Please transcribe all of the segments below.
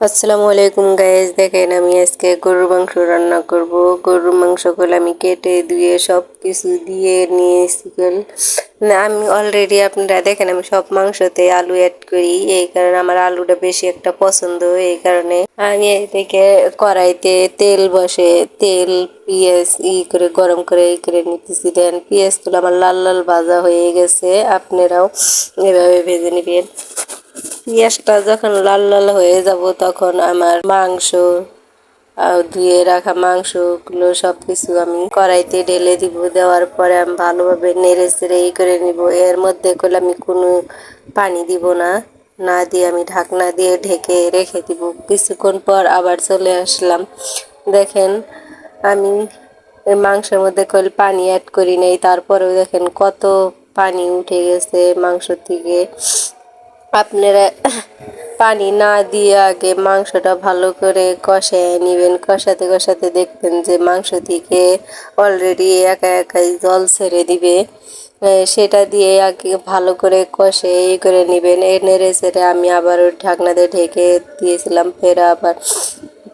আসসালামু আলাইকুম গাইজ দেখেন আমি আজকে গরুর মাংস রান্না করব। গরুর মাংসগুলো আমি কেটে ধুয়ে সব কিছু দিয়ে নিয়েছি। না, আমি অলরেডি আপনারা দেখেন আমি সব মাংসতে আলু অ্যাড করি। এই কারণে আমার আলুটা বেশি একটা পছন্দ, এই কারণে আমি এদিকে কড়াইতে তেল বসে, তেল, পেঁয়াজ ই করে, গরম করে ই করে নিতেছি। দেন পেঁয়াজগুলো আমার লাল লাল ভাজা হয়ে গেছে, আপনারাও এভাবে ভেজে নেবেন। পেঁয়াজটা যখন লাল লাল হয়ে যাব তখন আমার মাংস আর ধুয়ে রাখা মাংসগুলো সব কিছু আমি কড়াইতে ঢেলে দিব। দেওয়ার পরে আমি ভালোভাবে নেড়ে চেড়ে ই করে নিব। এর মধ্যে করলে আমি কোনো পানি দিব না না দিয়ে আমি ঢাকনা দিয়ে ঢেকে রেখে দিব। কিছুক্ষণ পর আবার চলে আসলাম। দেখেন, আমি মাংসের মধ্যে কল পানি অ্যাড করি নাই। তারপরেও দেখেন কত পানি উঠে গেছে মাংস থেকে। আপনারা পানি না দিয়ে আগে মাংসটা ভালো করে কষায় নেবেন। কষাতে কষাতে দেখবেন যে মাংস থেকে অলরেডি একা একাই জল ছেড়ে দিবে। সেটা দিয়ে আগে ভালো করে কষে এই করে নেবেন। এ নেড়ে ছেড়ে আমি আবার ঢাকনা দিয়ে ঢেকে দিয়েছিলাম, ফের আবার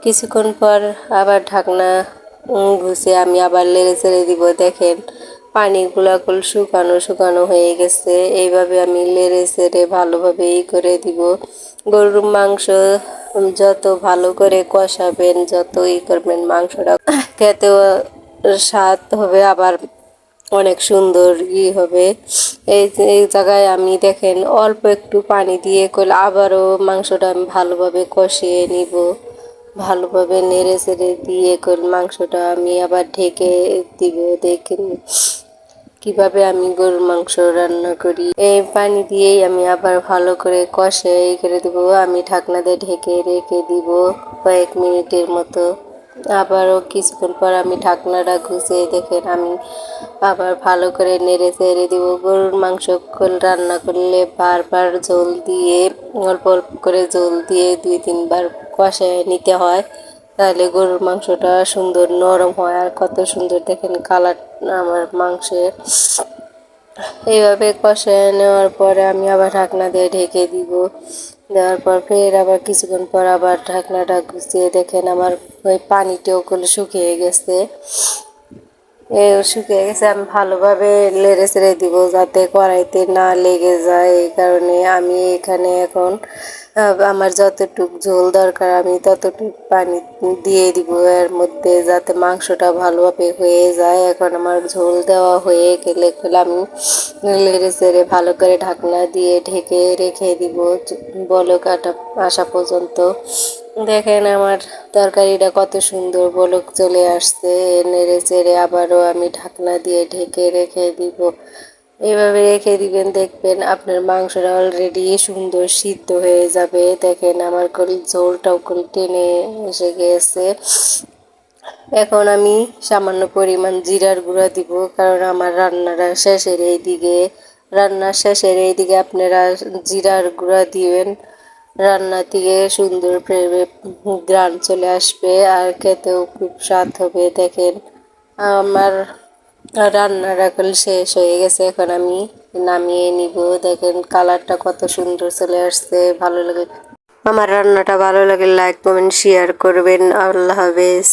কিছুক্ষণ পর আবার ঢাকনা ঘুষে আমি আবার লেড়ে ছেড়ে দিব। দেখেন পানিগুলা কুল শুকানো শুকানো হয়ে গেছে। এইভাবে আমি লেড়ে ছেড়ে ভালোভাবে ই করে দিব। গরুর মাংস যত ভালো করে কষাবেন, যত ই করবেন, মাংসটা খেতেও স্বাদ হবে, আবার অনেক সুন্দর ই হবে। এই এই জায়গায় আমি দেখেন অল্প একটু পানি দিয়ে করলে আবারও মাংসটা আমি ভালোভাবে কষিয়ে নিব। ভালোভাবে নেড়ে চেড়ে দিয়ে করে মাংসটা আমি আবার ঢেকে দিব, দেখেন। কীভাবে আমি গরুর মাংস রান্না করি, এই পানি দিয়েই আমি আবার ভালো করে কষে করে দেবো, আমি ঢাকনা দিয়ে ঢেকে রেখে দিব কয়েক মিনিটের মতো। আবারও কিছুক্ষণ পর আমি ঢাকনাটা ঘুষে দেখেন আমি আবার ভালো করে নেড়ে চেড়ে দিব। গরুর মাংস রান্না করলে বারবার জল দিয়ে, অল্প অল্প করে জল দিয়ে দুই তিনবার কষায় নিতে হয়। তাহলে গরুর মাংসটা সুন্দর নরম হয় আর কত সুন্দর দেখেন কালার আমার মাংসের। এইভাবে কষায় নেওয়ার পরে আমি আবার ঢাকনা দিয়ে ঢেকে দিব। দেওয়ার পর ফের আবার কিছুক্ষণ পর আবার ঢাকনাটা গুছিয়ে দেখেন আমার ওই পানিটাও ওগুলো শুকিয়ে গেছে। এ শুকিয়ে গেছে, আমি ভালোভাবে লেড়ে ছেড়ে দিব যাতে কড়াইতে না লেগে যায়। এই কারণে আমি এখানে এখন আমার যতটুক ঝোল দরকার, আমি ততটুক পানি দিয়ে দিব এর মধ্যে যাতে মাংসটা ভালোভাবে হয়ে যায়। এখন আমার ঝোল দেওয়া হয়ে গেলে আমি লেড়ে চেড়ে ভালো করে ঢাকনা দিয়ে ঢেকে রেখে দিব, বলক আসা পর্যন্ত। দেখেন আমার তরকারিটা কত সুন্দর, বলক চলে আসছে, নেড়ে চেড়ে আবারও আমি ঢাকনা দিয়ে ঢেকে রেখে দিব। এভাবে রেখে দিবেন, দেখবেন আপনার মাংসটা অলরেডি সুন্দর সিদ্ধ হয়ে যাবে। দেখেন আমার কল ঝোলটাও কল টেনে এসে গেছে। এখন আমি সামান্য পরিমাণ জিরার গুঁড়া দিব, কারণ আমার রান্নাটা শেষের এই দিকে রান্নার শেষের এই দিকে আপনারা জিরার গুঁড়া দিবেন। রান্না দিয়ে সুন্দর প্রেমে গ্রান চলে আসবে আর খেতেও খুব স্বাদ হবে, দেখেন। আমার রান্নাটা শেষ হয়ে গেছে, এখন আমি নামিয়ে নিব। দেখেন কালারটা কত সুন্দর চলে আসছে, ভালো লাগে। আমার রান্নাটা ভালো লাগে লাইক কমেন্ট শেয়ার করবেন। আল্লাহ হাফেজ।